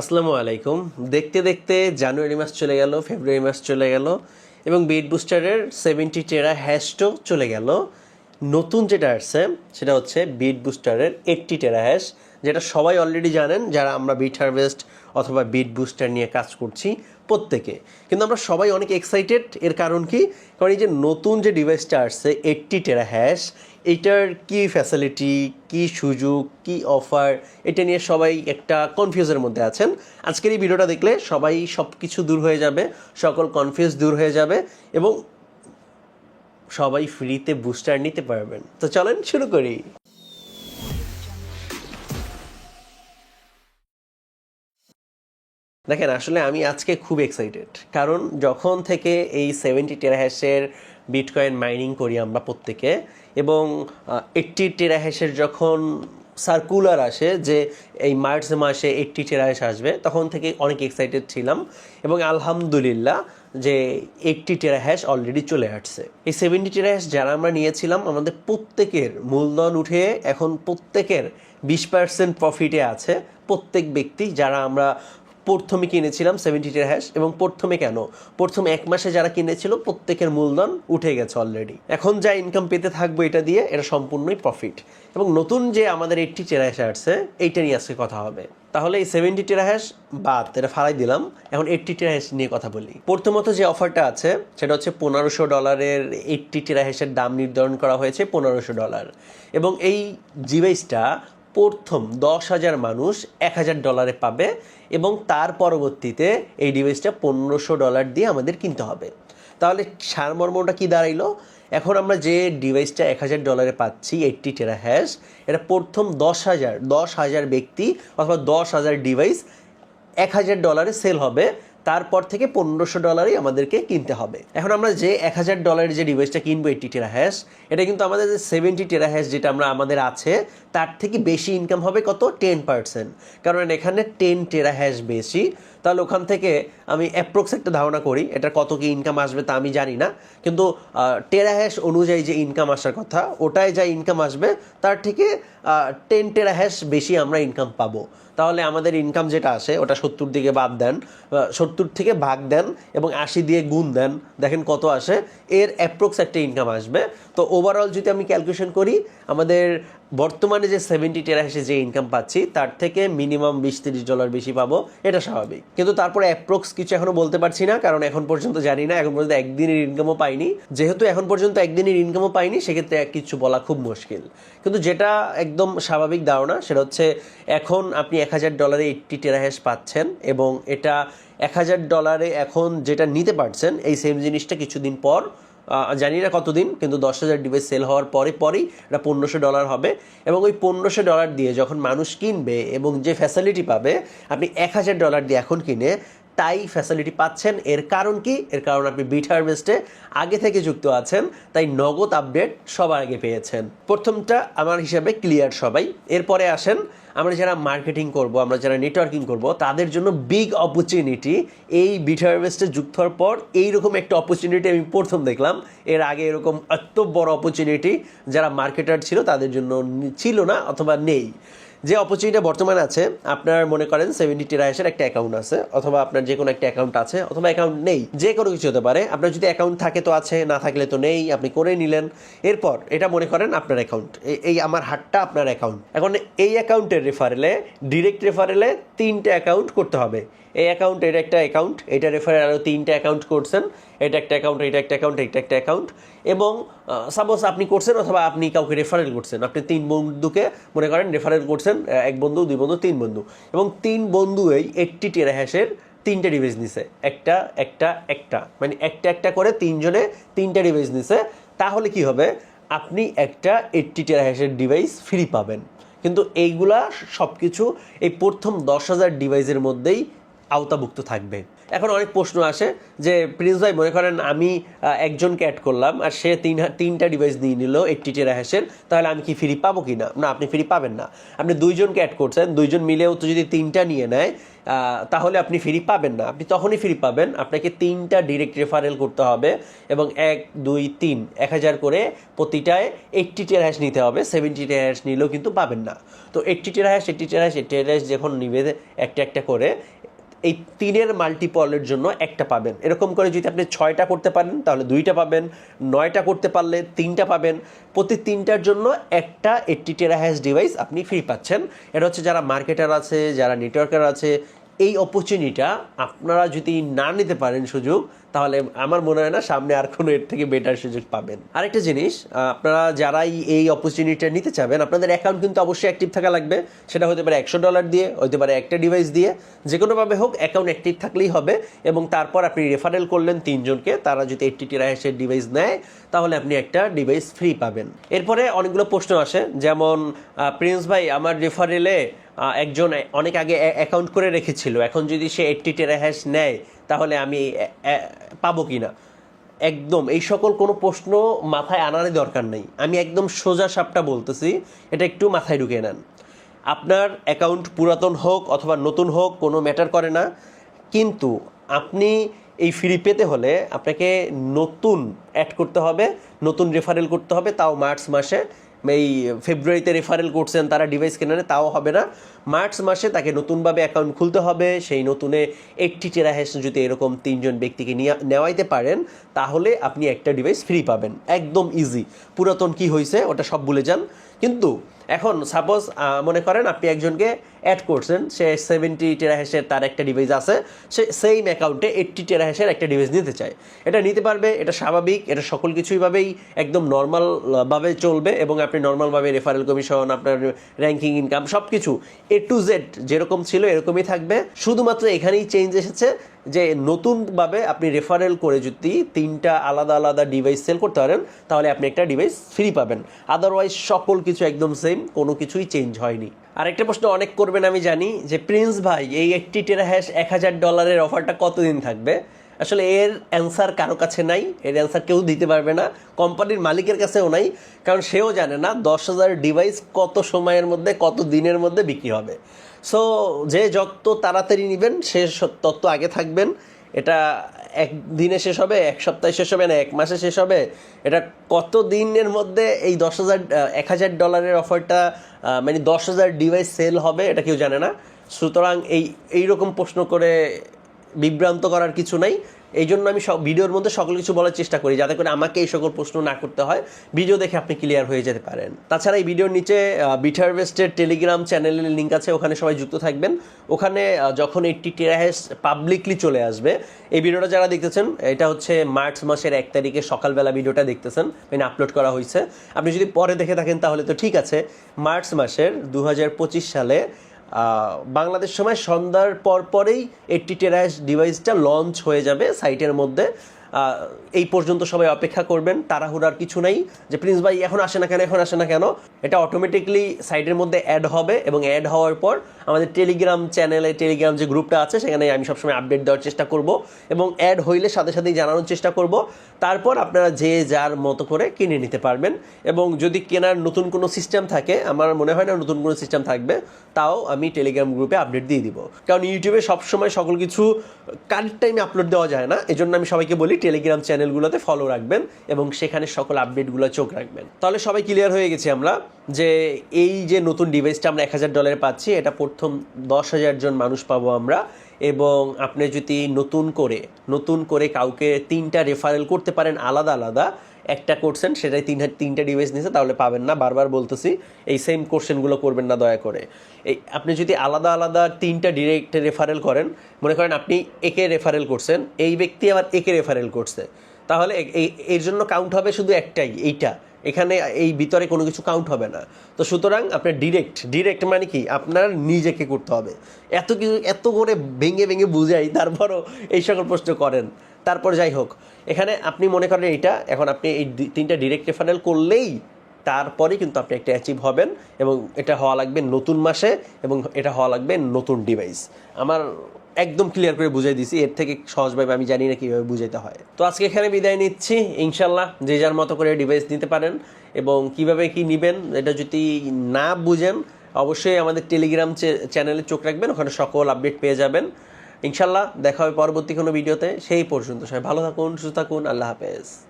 আসসালামু আলাইকুম। দেখতে দেখতে জানুয়ারি মাস চলে গেল, ফেব্রুয়ারি মাস চলে গেল এবং বিট বুস্টারের সেভেন্টি টেরা হ্যাশটো চলে গেল। নতুন যেটা আসছে, সেটা হচ্ছে বিট বুস্টারের এইটটি টেরা হ্যাশ যেটা সবাই অলরেডি জানেন, যারা আমরা বিট হারভেস্ট অথবা বিট বুস্টার নিয়ে কাজ করছি। প্রত্যেকে। কিন্তু আমরা সবাই অনেক এক্সাইটেড এর কারণ কি? কারণ এই যে নতুন যে ডিভাইসটা আসছে এইটটি টেরা হ্যাশ এইটার কি ফ্যাসিলিটি কি সুযোগ, কি অফার এটা নিয়ে সবাই একটা কনফিউজের মধ্যে আছেন। আজকের এই ভিডিওটা দেখলে সবাই সব কিছু দূর হয়ে যাবে, সকল কনফিউজ দূর হয়ে যাবে এবং সবাই ফ্রিতে বুস্টার নিতে পারবেন। তো চলেন শুরু করি। দেখেন, আসলে আমি আজকে খুব এক্সাইটেড কারণ যখন থেকে এই সেভেন্টি টেরাহ্যাশের বিটকয়েন মাইনিং করি আমরা প্রত্যেকে, এবং এইটটি টেরাহ্যাশের যখন সার্কুলার আসে যে এই মার্চ মাসে এইটটি টেরাহ্যাশ আসবে, তখন থেকে অনেক এক্সাইটেড ছিলাম। এবং আলহামদুলিল্লাহ যে এইটটি টেরাহ্যাশ অলরেডি চলে আসছে। এই সেভেন্টি টেরাহ্যাশ যারা আমরা নিয়েছিলাম, আমাদের প্রত্যেকের মূলধন উঠে এখন প্রত্যেকের বিশ পার্সেন্ট প্রফিটে আছে। প্রত্যেক ব্যক্তি যারা আমরা প্রথমে কিনেছিলাম সেভেন্টি টের হ্যাশ এবং প্রথমে কেন? প্রথম এক মাসে যারা কিনেছিল, প্রত্যেকের মূলধন উঠে গেছে অলরেডি এখন যা ইনকাম পেতে থাকব এটা দিয়ে, এটা সম্পূর্ণই প্রফিট এবং নতুন যে আমাদের এইটটি টেরাহ্যাশ আসছে, এইটা নিয়ে আজকে কথা হবে। তাহলে এই সেভেন্টি টেরাহ্যাশ বাদ, এটা ফালাই দিলাম। এখন এইটটি টেরাহ্যাশ নিয়ে কথা বলি। প্রথমত যে অফারটা আছে, সেটা হচ্ছে পনেরোশো ডলারের এইটটি টেরাহ্যাশের দাম নির্ধারণ করা হয়েছে পনেরোশো ডলার এবং এই ডিভাইসটা প্রথম দশ হাজার মানুষ এক হাজার ডলারে পাবে এবং তার পরবর্তীতে এই ডিভাইসটা পনেরোশো ডলার দিয়ে আমাদের কিনতে হবে। তাহলে সারমর্মটা কি দাঁড়াইলো? এখন আমরা যে ডিভাইসটা এক হাজার ডলারে পাচ্ছি এইটটি টেরা হ্যাশ এটা প্রথম দশ হাজার দশ হাজার ব্যক্তি অথবা দশ হাজার ডিভাইস এক হাজার ডলারে সেল হবে। তারপর থেকে পনেরোশো ডলারই আমাদেরকে কিনতে হবে। এখন আমরা যে এক হাজার ডলারের যে ডিভাইসটা কিনবো, এইটটি টেরা হ্যাশ এটা কিন্তু আমাদের যে সেভেন্টি টেরা হ্যাশ যেটা আমরা আমাদের আছে, তার থেকে বেশি ইনকাম হবে কত? টেন পার্সেন্ট কারণ এখানে টেন টেরা হ্যাশ বেশি। তাহলে ওখান থেকে আমি অ্যাপ্রক্স একটা ধারণা করি এটা কত কি ইনকাম আসবে তা আমি জানি না। কিন্তু টেরা হ্যাশ অনুযায়ী যে ইনকাম আসার কথা, ওটায় যা ইনকাম আসবে, তার থেকে টেন টেরা হ্যাশ বেশি আমরা ইনকাম পাবো। তাহলে আমাদের ইনকাম যেটা আসে, ওটা সত্তর দিকে বাদ দেন সত্তর থেকে ভাগ দেন এবং আশি দিয়ে গুণ দেন। দেখেন কত আসে? এর অ্যাপ্রক্স একটা ইনকাম আসবে। তো ওভারঅল যদি আমি ক্যালকুলেশন করি, আমাদের বর্তমানে যে সেভেন্টি টেরাহাসে যে ইনকাম পাচ্ছি, তার থেকে মিনিমাম বিশ তিরিশ ডলার বেশি পাবো, এটা স্বাভাবিক। কিন্তু তারপরে অ্যাপ্রক্স কিছু এখনও বলতে পারছি না, কারণ এখন পর্যন্ত জানি না, এখন পর্যন্ত একদিনের ইনকামও পাইনি। যেহেতু এখন পর্যন্ত একদিনের ইনকামও পাইনি, সেক্ষেত্রে কিছু বলা খুব মুশকিল। কিন্তু যেটা একদম স্বাভাবিক ধারণা, সেটা হচ্ছে এখন আপনি এক হাজার ডলারে এইটটি টেরাহ্যাশ পাচ্ছেন, এবং এটা এক হাজার ডলারে এখন যেটা নিতে পারছেন, এই সেম জিনিসটা কিছুদিন পর জানি না কতদিন, কিন্তু দশ হাজার ডিভাইস সেল হওয়ার পরে পরেই এটা পনেরোশো ডলার হবে। এবং ওই পনেরোশো ডলার দিয়ে যখন মানুষ কিনবে এবং যে ফ্যাসিলিটি পাবে, আপনি এক হাজার ডলার দিয়ে এখন কিনে তাই ফ্যাসিলিটি পাচ্ছেন। এর কারণ কি? এর কারণ আপনি বিট হারভেস্টে আগে থেকে যুক্ত আছেন, তাই নগদ আপডেট সবার আগে পেয়েছেন। প্রথমটা আমার হিসাবে ক্লিয়ার সবাই। এরপরে আসেন, আমরা যারা মার্কেটিং করব, আমরা যারা নেটওয়ার্কিং করব, তাদের জন্য বিগ অপরচুনিটি এই বিট হারভেস্টে যুক্ত হওয়ার পর এইরকম একটা অপরচুনিটি আমি প্রথম দেখলাম। এর আগে এরকম এত বড় অপরচুনিটি যারা মার্কেটার ছিল, তাদের জন্য ছিল না অথবা নেই। যে অপরচুনিটি বর্তমানে আছে, আপনার মনে করেন সেভেন্টি টেরাহাসের একটা অ্যাকাউন্ট আছে, অথবা আপনার যে কোনো একটা অ্যাকাউন্ট আছে, অথবা অ্যাকাউন্ট নেই যে কোনো কিছু হতে পারে, আপনার যদি অ্যাকাউন্ট থাকে তো আছে, না থাকলে তো নেই, আপনি করে নিলেন। এরপর এটা মনে করেন আপনার অ্যাকাউন্ট এই আমার হাটটা আপনার অ্যাকাউন্ট এখন এই অ্যাকাউন্টের রেফারেলে ডিরেক্ট রেফারেলে তিনটে অ্যাকাউন্ট করতে হবে। এই অ্যাকাউন্ট এটা একটা অ্যাকাউন্ট এটা রেফারেল আরও তিনটে অ্যাকাউন্ট করছেন, এটা একটা অ্যাকাউন্ট এটা একটা অ্যাকাউন্ট এটা একটা অ্যাকাউন্ট এবং সাপোজ আপনি করছেন অথবা আপনি কাউকে রেফারেল করছেন। আপনি তিন বন্ধুকে মনে করেন রেফারেল করছেন এক বন্ধু, দুই বন্ধু, তিন বন্ধু। এবং তিন বন্ধু বন্ধুই এইটটি টেরাহ্যাশের তিনটে ডিভাইস নিছে। একটা একটা একটা। মানে একটা একটা করে তিনজনে তিনটা ডিভাইস নিছে। তাহলে কি হবে? আপনি একটা এইটটি টেরাহ্যাশের ডিভাইস ফ্রি পাবেন। কিন্তু এইগুলা সব কিছু এই প্রথম দশ হাজার ডিভাইসের মধ্যেই আওতাভুক্ত থাকবে। এখন অনেক প্রশ্ন আসে যে, প্রিন্স ভাই, মনে করেন আমি একজনকে অ্যাড করলাম আর সে তিন, তিনটা ডিভাইস নিয়ে নিল এইটটি টেরাহ্যাশের তাহলে আমি কি ফ্রি পাবো কি না? না, আপনি ফ্রি পাবেন না। আপনি দুইজনকে অ্যাড করছেন, দুইজন মিলেও তো যদি তিনটা নিয়ে নেয় তাহলে আপনি ফ্রি পাবেন না। আপনি তখনই ফ্রি পাবেন, আপনাকে তিনটা ডিরেক্ট রেফারেল করতে হবে এবং এক, দুই, তিন, এক হাজার করে প্রতিটায় এইটটি টেরাহ্যাশ নিতে হবে। সেভেন্টি টেরাহ্যাশ নিলেও কিন্তু পাবেন না। তো eighty terahash eighty terahash eighty terahash যখন নিবে, একটা একটা করে এই তিনের মাল্টিপলের জন্য একটা পাবেন। এরকম করে যদি আপনি ছয়টা করতে পারেন, তাহলে দুইটা পাবেন, নয়টা করতে পারলে তিনটা পাবেন। প্রতি তিনটার জন্য একটা এইটটি টেরাহ্যাশ ডিভাইস আপনি ফ্রি পাচ্ছেন। এটা হচ্ছে যারা মার্কেটার আছে, যারা নেটওয়ার্কার আছে, এই অপরচুনিটা আপনারা যদি না নিতে পারেন সুযোগ তাহলে আমার মনে হয় না সামনে আর কোনো এর থেকে বেটার সুযোগ পাবেন। আরেকটা জিনিস আপনারা যারাই এই অপরচুনিটিটা নিতে চাবেন, আপনাদের অ্যাকাউন্ট কিন্তু অবশ্যই অ্যাক্টিভ থাকা লাগবে। সেটা হতে পারে একশো ডলার দিয়ে, হতে পারে একটা ডিভাইস দিয়ে যে কোনোভাবে হোক অ্যাকাউন্ট অ্যাক্টিভ থাকলেই হবে এবং তারপর আপনি রেফারেল করলেন তিনজনকে, তারা যদি এইটটি টিরাহেসের ডিভাইস নেয়, তাহলে আপনি একটা ডিভাইস ফ্রি পাবেন। এরপরে অনেকগুলো প্রশ্ন আসে, যেমন প্রিন্স ভাই, আমার রেফারেলে একজন অনেক আগে অ্যাকাউন্ট করে রেখেছিল। এখন যদি সে এইটটি টেরাহ্যাশ নেয়, তাহলে আমি পাবো কি না একদম, এই সকল কোনো প্রশ্ন মাথায় আনারই দরকার নেই। আমি একদম সোজা সাপটা বলতেছি, এটা একটু মাথায় ঢুকিয়ে নেন। আপনার অ্যাকাউন্ট পুরাতন হোক অথবা নতুন হোক, কোনো ম্যাটার করে না। কিন্তু আপনি এই ফ্রি পেতে হলে আপনাকে নতুন অ্যাড করতে হবে, নতুন রেফারেল করতে হবে, তাও মার্চ মাসে। এই ফেব্রুয়ারিতে রেফারেল করছেন তারা ডিভাইস কেনারে, তাও হবে না। মার্চ মাসে তাকে নতুনভাবে অ্যাকাউন্ট খুলতে হবে। সেই নতুনে এইটটি টেরাহেস যদি এরকম তিনজন ব্যক্তিকে নিয়ে, নেওয়াইতে পারেন, তাহলে আপনি একটা ডিভাইস ফ্রি পাবেন। একদম ইজি পুরাতন কি হয়েছে ওটা সব ভুলে যান। কিন্তু এখন সাপোজ মনে করেন আপনি একজনকে অ্যাড করছেন, সে সেভেন্টি টেরাহেসের তার একটা ডিভাইস আছে, সে সেম অ্যাকাউন্টে এইটটি টেরাহেসের একটা ডিভাইস নিতে চায়। এটা নিতে পারবে, এটা স্বাভাবিক, এটা সকল কিছুইভাবেই একদম নর্মালভাবে চলবে এবং আপনি নর্মালভাবে রেফারেল কমিশন আপনার র্যাঙ্কিং ইনকাম সব কিছু এ টু জেড যেরকম ছিল এরকমই থাকবে। শুধুমাত্র এখানেই চেঞ্জ এসেছে যে নতুনভাবে আপনি রেফারেল করে যদি তিনটা আলাদা আলাদা ডিভাইস সেল করতে পারেন, তাহলে আপনি একটা ডিভাইস ফ্রি পাবেন। আদারওয়াইজ সকল কিছু একদম সেম কোনো কিছুই চেঞ্জ হয়নি। আরেকটা প্রশ্ন অনেক করবেন, আমি জানি, যে প্রিন্স ভাই, এই একটি টেরাহ্যাশ এক হাজার ডলারের অফারটা কতদিন থাকবে? আসলে এর অ্যান্সার কারও কাছে নাই, এর অ্যান্সার কেউ দিতে পারবে না কোম্পানির মালিকের কাছেও নাই, কারণ সেও জানে না দশ হাজার ডিভাইস কত সময়ের মধ্যে, কত দিনের মধ্যে বিক্রি হবে। সো যে যত তাড়াতাড়ি নেবেন, সে তত আগে থাকবেন। এটা এক দিনে শেষ হবে, এক সপ্তাহে শেষ হবে না, এক মাসে শেষ হবে। এটা কত দিনের মধ্যে এই দশ হাজার এক হাজার ডলারের অফারটা মানে দশ হাজার ডিভাইস সেল হবে, এটা কেউ জানে না। সুতরাং এই, এইরকম প্রশ্ন করে বিভ্রান্ত করার কিছু নাই। এই জন্য আমি সব ভিডিওর মধ্যে সকল কিছু বলার চেষ্টা করি, যাতে করে আমাকে এই সকল প্রশ্ন না করতে হয়। ভিডিও দেখে আপনি ক্লিয়ার হয়ে যেতে পারেন। তাছাড়া এই ভিডিওর নিচে বিটারভেস্টের টেলিগ্রাম চ্যানেলের লিঙ্ক আছে, ওখানে সবাই যুক্ত থাকবেন। ওখানে যখন এইটটি টেরাহেস পাবলিকলি চলে আসবে, এই ভিডিওটা যারা দেখতেছেন, এটা হচ্ছে মার্চ মাসের এক তারিখে সকালবেলা ভিডিওটা দেখতেছেন মানে আপলোড করা হয়েছে। আপনি যদি পরে দেখে থাকেন, তাহলে তো ঠিক আছে। মার্চ মাসের দু হাজার পঁচিশ সালে বাংলাদেশ সময় সন্ধ্যার পর পরেই এইটটি টেরাস ডিভাইসটা লঞ্চ হয়ে যাবে সাইটের মধ্যে। এই পর্যন্ত সবাই অপেক্ষা করবেন, তাড়াহুড়ার কিছু নাই। যে প্রিন্স ভাই এখন আসে না কেন, এখন আসে না কেন, এটা অটোমেটিকলি সাইটের মধ্যে অ্যাড হবে এবং অ্যাড হওয়ার পর আমাদের টেলিগ্রাম চ্যানেলে টেলিগ্রাম যে গ্রুপটা আছে, সেখানে আমি সবসময় আপডেট দেওয়ার চেষ্টা করব এবং অ্যাড হইলে সাথে সাথেই জানানোর চেষ্টা করব। তারপর আপনারা যে যার মতো করে কিনে নিতে পারবেন এবং যদি কেনার নতুন কোনো সিস্টেম থাকে, আমার মনে হয় না নতুন কোনো সিস্টেম থাকবে, তাও আমি টেলিগ্রাম গ্রুপে আপডেট দিয়ে দিব। কারণ ইউটিউবে সবসময় সকল কিছু কারেক্ট টাইমে আপলোড দেওয়া যায় না, এজন্য আমি সবাইকে বলি টেলিগ্রাম চ্যানেলগুলোতে ফলো রাখবেন এবং সেখানে সকল আপডেটগুলো চোখ রাখবেন। তাহলে সবাই ক্লিয়ার হয়ে গেছি আমরা যে এই যে নতুন ডিভাইসটা আমরা এক হাজার ডলারে পাচ্ছি, এটা প্রথম দশ হাজার জন মানুষ পাবো আমরা এবং আপনি যদি নতুন করে নতুন করে কাউকে তিনটা রেফারেল করতে পারেন আলাদা আলাদা একটা করছেন সেটাই তিন তিনটা ডিভাইস নিছে, তাহলে পাবেন না। বারবার বলতেছি, এই সেম কোশ্চেনগুলো করবেন না, দয়া করে। এই, আপনি যদি আলাদা আলাদা তিনটা ডিরেক্ট রেফারেল করেন, মনে করেন আপনি একে রেফারেল করছেন, এই ব্যক্তি আবার একে রেফারেল করছে। তাহলে এর জন্য কাউন্ট হবে শুধু একটাই, এইটা। এখানে এই ভিতরে কোনো কিছু কাউন্ট হবে না। তো সুতরাং আপনার ডিরেক্ট ডিরেক্ট মানে কি? আপনার নিজেকে করতে হবে। এত কিছু, এত করে ভেঙে ভেঙে বুঝাই, তারপরও এই সকল প্রশ্ন করেন। তারপর যাই হোক, এখানে আপনি মনে করেন এইটা, এখন আপনি এই তিনটা ডিরেক্ট রেফারেল করলেই তারপরে কিন্তু আপনি একটা অ্যাচিভ হবেন এবং এটা হওয়া লাগবে নতুন মাসে এবং এটা হওয়া লাগবে নতুন ডিভাইস আমার একদম ক্লিয়ার করে বুঝাই দিছি, এর থেকে সহজভাবে আমি জানি না কীভাবে বুঝাইতে হয়। তো আজকে এখানে বিদায় নিচ্ছি ইনশাল্লাহ যে যার মতো করে ডিভাইস নিতে পারেন এবং কীভাবে কি নেবেন এটা যদি না বুঝেন, অবশ্যই আমাদের টেলিগ্রাম চ্যানেলে চোখ রাখবেন, ওখানে সকল আপডেট পেয়ে যাবেন। ইনশাল্লাহ দেখা হবে পরবর্তী কোনো ভিডিওতে। সেই পর্যন্ত সবাই ভালো থাকুন, সুস্থ থাকুন, আল্লাহ হাফেজ।